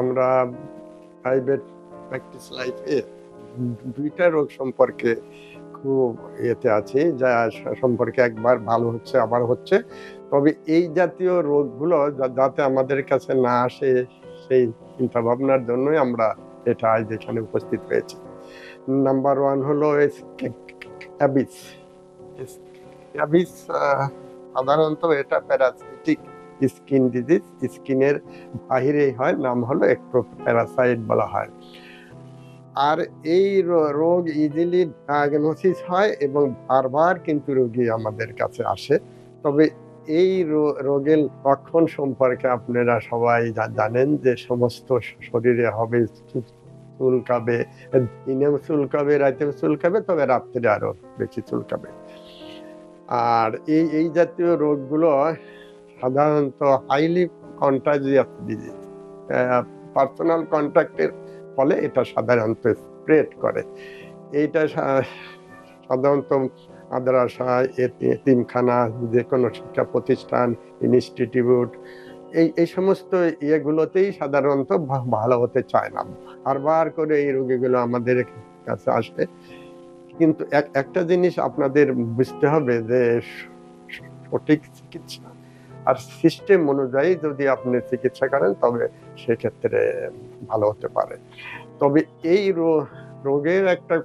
আমরা private practice লাইফে দুইটা রোগ সম্পর্কে খুব এতে আছি, যা সম্পর্কে একবার ভালো হচ্ছে, আবার হচ্ছে। তবে এই জাতীয় রোগগুলো যাতে আমাদের কাছে না আসে সেই চিন্তা ভাবনার জন্যই আমরা এটা আজ এখানে উপস্থিত হয়েছি। নাম্বার ওয়ান হলো অ্যাবিস। অ্যাবিস সাধারণত এটা প্যারাসাইটিক স্কিন ডিজিজ স্কিনের বাহিরেই হয়, নাম হলো একটু প্যারাসাইট বলা হয়। আর এই রোগ ইজিলি ডায়াগনোসিস হয় এবং বারবার কিন্তু রোগী আমাদের কাছে আসে। তবে এই রোগের লক্ষণ সম্পর্কে আপনারা সবাই জানেন যে সমস্ত শরীরে হবে চুলকাবে, দিনেও চুলকাবে, রাতেও চুলকাবে, তবে রাত্রে আরও বেশি চুলকাবে। আর এই এই জাতীয় রোগগুলো সাধারণত হাইলি কন্টাজিয়াস ডিজিজ পার্সোনাল কন্ট্যাক্টের ফলে এটা সাধারণত স্প্রেড করে। এইটা সাধারণত মাদ্রাসা এতিমখানা যে কোনো শিক্ষা প্রতিষ্ঠান ইনস্টিটিউট এই এই সমস্ত ইয়েগুলোতেই সাধারণত ভালো হতে চায় না। বারবার করে এই রোগীগুলো আমাদের কাছে আসে কিন্তু এক, একটা জিনিস আপনাদের বুঝতে হবে যে সঠিক চিকিৎসা আর সিস্টেম অনুযায়ী যদি আপনি চিকিৎসা করেন, তবে সেক্ষেত্রে ভালো হতে পারে। তবে এই রোগের একটা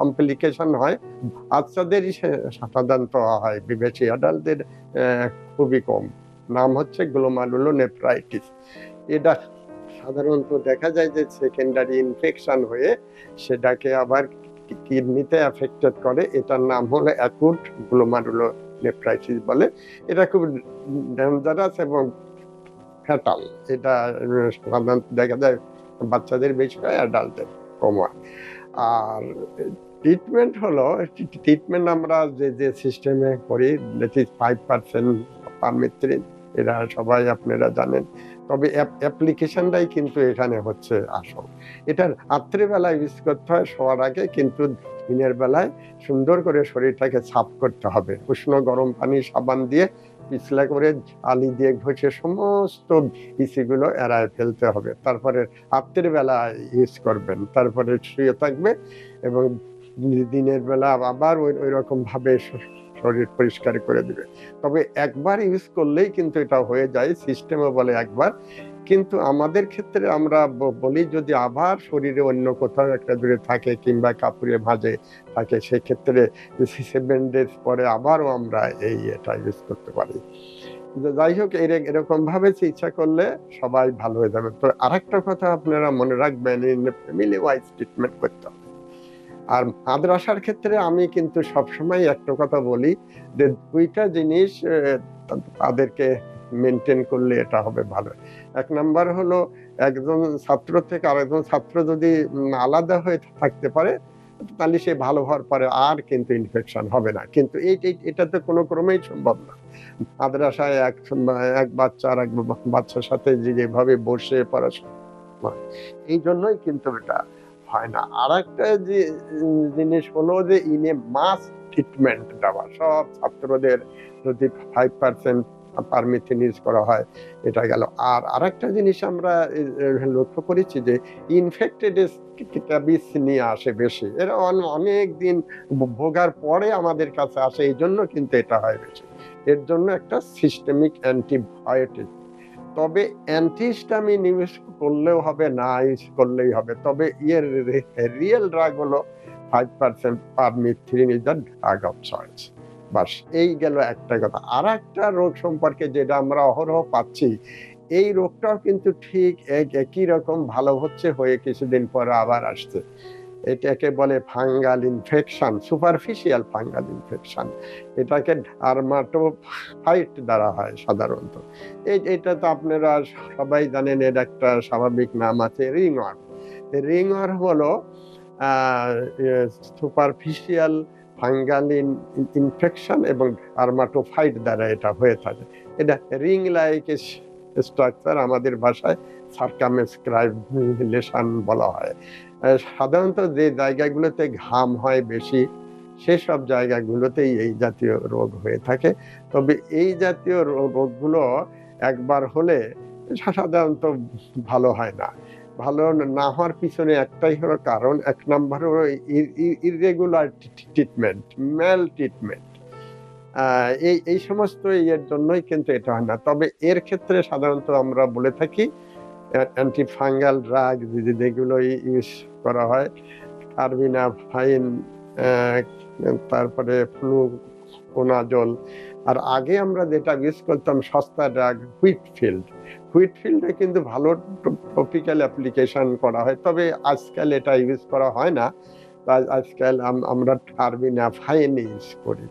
কমপ্লিকেশন হয়, বাচ্চাদেরই সাধারণত হয় বিবেচি অ্যাডাল্টদের খুবই কম। নাম হচ্ছে গ্লোমারুলো নেপ্রাইটিস এটা সাধারণত দেখা যায় যে সেকেন্ডারি ইনফেকশন হয়ে সেটাকে আবার কিডনিতে অ্যাফেক্টেড করে, এটার নাম হলো অ্যাকুট গ্লোমারুলো নেফ্রাইটিস বলে। এটা খুব ডেঞ্জারাস এবং ফ্যাটাল এটা, সাধারণত দেখা যায় বাচ্চাদের বেশি হয় অ্যাডাল্টের কম হয় আর ট্রিটমেন্ট হলো ট্রিটমেন্ট আমরা যে যে সিস্টেমে করি that is five percent permethrin এরা সবাই আপনারা জানেন। তবে অ্যাপ্লিকেশনটাই কিন্তু এখানে হচ্ছে আসল। এটা রাত্রিবেলায় ইউজ করতে হয় শোয়ার আগে কিন্তু দিনের বেলায় সুন্দর করে শরীরটাকে সাফ করতে হবে। উষ্ণ গরম পানি সাবান দিয়ে পিছলা করে আলি দিয়ে ঘষে সমস্ত ইসিগুলো এড়ায় ফেলতে হবে। তারপরে রাত্রির বেলা ইউজ করবেন। তারপরে শুয়ে থাকবে এবং দিনের বেলা আবার ওই ওই রকম ভাবে শ- শরীর পরিষ্কার করে দিবে। তবে একবার ইউজ করলেই কিন্তু এটা হয়ে যায় সিস্টেমে বলে একবার। কিন্তু আমাদের ক্ষেত্রে আমরা বলি যদি আবার শরীরে অন্য কোথাও একটা দূরে থাকে কিংবা কাপড়ে ভাজে থাকে, সেক্ষেত্রে সেভেন ডেজ পরে আবারও আমরা এই এটা ইউজ করতে পারি। যাই হোক, এর- এরকম ভাবে চিকিৎসা করলে সবাই ভালো হয়ে যাবে। তো আরেকটা কথা আপনারা মনে রাখবেন ফ্যামিলি ওয়াইজ ট্রিটমেন্ট করতে হবে। আর মাদ্রাসার ক্ষেত্রে আমি কিন্তু সবসময় একটা কথা বলি যে দুইটা জিনিস তাদেরকে মেনটেন করলে এটা হবে ভালো। এক নাম্বার হলো একজন ছাত্র থেকে আরেকজন ছাত্র যদি আলাদা হয়ে থাকতে পারে, তাহলে সে ভালো হওয়ার পরে আর কিন্তু ইনফেকশন হবে না। কিন্তু এই এটা তো কোনো ক্রমেই সম্ভব না। মাদ্রাসায় এক এক বাচ্চা আর এক বাচ্চার সাথে যেভাবে বসে পড়াশোনা এই জন্যই কিন্তু এটা হয় না। আর একটা যে জিনিস হলো যে ইনে মাস ট্রিটমেন্ট দেওয়া, সব ছাত্রদের যদি ফাইভ পার্সেন্ট পারমিথিন ইউজ করা হয়, এটা গেল। আর আরেকটা জিনিস আমরা লক্ষ্য করেছি যে ইনফেক্টেড স্ক্যাবিস নিয়ে আসে বেশি। এরা অনেক দিন ভোগার পরে আমাদের কাছে আসে এই জন্য কিন্তু এটা হয় বেশি। এর জন্য একটা সিস্টেমিক অ্যান্টিবায়োটিক তবে অ্যান্টিস্টামিন ইউজ করলেও হবে, না ইউজ করলেই হবে। তবে ইয়ের রিয়েল ড্রাগ হলো five percent permethrin is the drug of choice বাস, এই গেল একটা কথা। আর একটা রোগ সম্পর্কে যেটা আমরা অহরহ পাচ্ছি, এই রোগটাও কিন্তু ঠিক এক একই রকম ভালো হচ্ছে, হয়ে কিছুদিন পরে আবার আসছে। এটাকে বলে fungal infection, superficial fungal infection. এটাকে ডার্মাটোফাইট দ্বারা হয় সাধারণত। এই, এটা তো আপনারা সবাই জানেন, এর একটা স্বাভাবিক নাম আছে রিংওয়ার। রিংওয়ার্ম হলো সুপারফিশিয়াল ফাঙ্গাল ইনফেকশন এবং ডার্মাটোফাইট দ্বারা এটা হয়ে থাকে। এটা রিং লাইক স্ট্রাকচার আমাদের ভাষায় সার্কামেসক্রাইবলেশন বলা হয়। সাধারণত যে জায়গাগুলোতে ঘাম হয় বেশি, সেসব জায়গাগুলোতেই এই জাতীয় রোগ হয়ে থাকে। তবে এই জাতীয় রোগগুলো একবার হলে সাধারণত ভালো হয় না। ভালো না হওয়ার পিছনে একটাই হলো কারণ, এক নম্বর হলো ইরেগুলার ট্রিটমেন্ট ম্যাল ট্রিটমেন্ট এই এই সমস্ত এর জন্যই কিন্তু এটা হয় না। তবে এর ক্ষেত্রে সাধারণত আমরা বলে থাকি অ্যান্টি ফাঙ্গাল ড্রাগ যেগুলো ইউজ করা হয় কার্বিনা ফাইন তারপরে ফ্লু কোনাজল আর আগে আমরা যেটা ইউজ করতাম সস্তা ড্রাগ হুইটফিল্ড হুইটফিল্ডে কিন্তু ভালো টপিক্যাল অ্যাপ্লিকেশন করা হয়, তবে আজকাল এটা ইউজ করা হয় না। আজ- আজকাল আমরা টার্বিনা ফাইন ইউজ করি।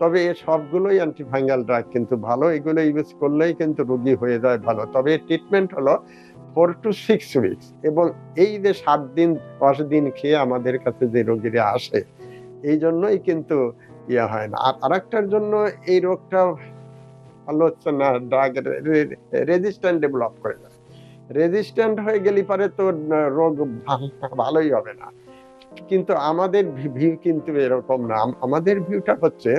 তবে এ সবগুলোই অ্যান্টিফাঙ্গাল ড্রাগ কিন্তু ভালো এগুলো ইউজ করলেই কিন্তু রোগী হয়ে যায় ভালো। তবে ট্রিটমেন্ট হলো ফোর টু সিক্স উইকস এবং এই যে সাত দিন, দশ দিন খেয়ে আমাদের কাছে যে রোগীরা আসে, এই জন্যই কিন্তু ইয়ে হয় না। আর আরেকটার জন্য এই রোগটা ভালো হচ্ছে না ড্রাগ রেজিস্ট্যান্ট ডেভেলপ করে যায় রেজিস্ট্যান্ট হয়ে গেলে পরে তো রোগ ভালোই হবে না। কিন্তু আমাদের ভিউ কিন্তু এরকম না। আমাদের ভিউটা হচ্ছে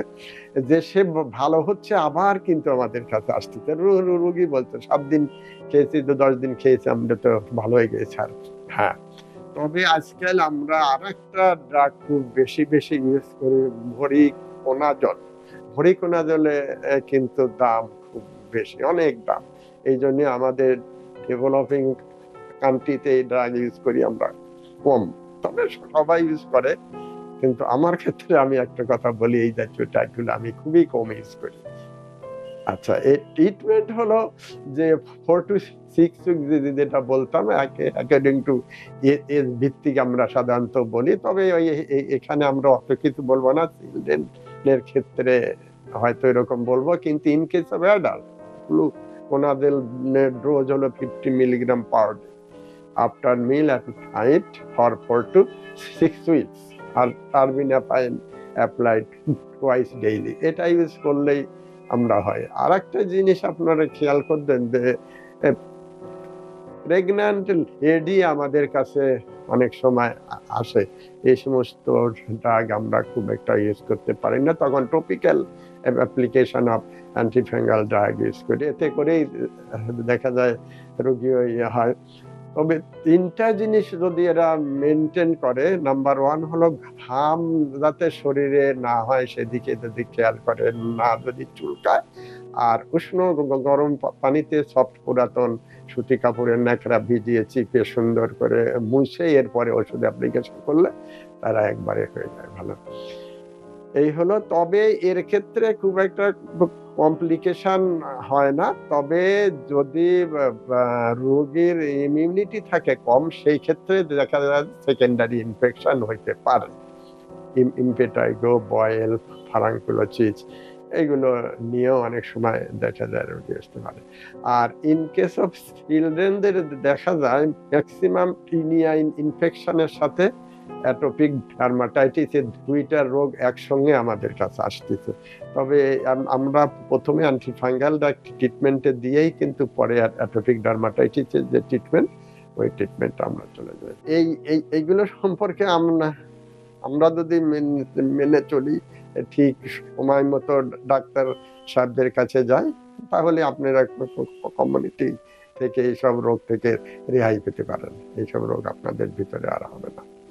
যে সে ভালো হচ্ছে আবার কিন্তু আমাদের কাছে আসতেছে। রোগী বলছে সাত দিন খেয়েছি তো দশ দিন খেয়েছি আমরা তো ভালো হয়ে গেছে আর হ্যাঁ। তবে আজকাল আমরা আর একটা ড্রাগ খুব বেশি বেশি ইউজ করি ভরি কোনাজল ভরি কোনাজলে আহ, কিন্তু দাম খুব বেশি অনেক দাম। এই জন্য আমাদের ডেভেলপিং কান্ট্রিতে এই ড্রাগ ইউজ করি আমরা কম। তবে সবাই ইউজ করে। কিন্তু আমার ক্ষেত্রে আমি একটা কথা বলি, এই জাতীয় ড্রাগগুলো আমি খুবই কম ইউজ করি। আচ্ছা এই ট্রিটমেন্ট হলো যে ফোর টু সিক্স যেটা বলতাম অ্যাকর্ডিং টু এজ ভিত্তিক আমরা সাধারণত বলি। তবে ওই এখানে আমরা অত কিছু বলব না। চিলড্রেনের ক্ষেত্রে হয়তো এরকম বলব, কিন্তু in case of adult flu ওনাদের ডোজ হলো fifty milligram per day after meal at night for four to six weeks R terbinafine applied twice daily এটা ইউজ করলেই আমরা হয়। আর একটা জিনিস আপনারা খেয়াল করবেন যে প্রেগন্যান্ট লেডি আমাদের কাছে অনেক সময় আসে। এই সমস্ত ড্রাগ আমরা খুব একটা ইউজ করতে পারি না। তখন topical application of antifungal drug use করি। এতে করেই দেখা যায় রোগী হয় তবে তিনটা জিনিস যদি এরা মেনটেন করে নাম্বার ওয়ান হলো ঘাম যাতে শরীরে না হয় সেদিকে যদি খেয়াল করে, না যদি চুলকায়। আর উষ্ণ গরম পানিতে সফট পুরাতন সুতি কাপড়ের ন্যাকড়া ভিজিয়ে চিপে সুন্দর করে মুছে, এরপরে ওষুধ অ্যাপ্লিকেশন করলে তারা একবারে হয়ে যায় ভালো। এই হলো। তবে এর ক্ষেত্রে খুব একটা কমপ্লিকেশন হয় না। তবে যদি রোগীর ইমিউনিটি থাকে কম, সেই ক্ষেত্রে দেখা যায় সেকেন্ডারি ইনফেকশন হইতে পারে। ইমপেটাইগো বয়েল ফারাঙ্কুলোচিস এগুলো নিয়েও অনেক সময় দেখা যায় রোগী আসতে পারে। আর ইন কেস অফ চিলড্রেনদের দেখা যায় ম্যাক্সিমাম টিনিয়া ইনফেকশনের সাথে অ্যাটোপিক ডার্মাটাইটিস এই দুইটা রোগ একসঙ্গে আমাদের কাছে আসতেছে। তবে আমরা প্রথমে অ্যান্টিফাঙ্গাল ট্রিটমেন্টে দিয়েই কিন্তু পরে অ্যাটোপিক ডার্মাটাইটিসের যে ট্রিটমেন্ট ওই ট্রিটমেন্ট আমরা চলে যাই। এই এই, এইগুলো সম্পর্কে আমরা আমরা যদি মেনে চলি, ঠিক সময় মতো ডাক্তার সাহেবদের কাছে যাই, তাহলে আপনারা কমিউনিটি থেকে এইসব রোগ থেকে রেহাই পেতে পারেন। এইসব রোগ আপনাদের ভিতরে আর হবে না।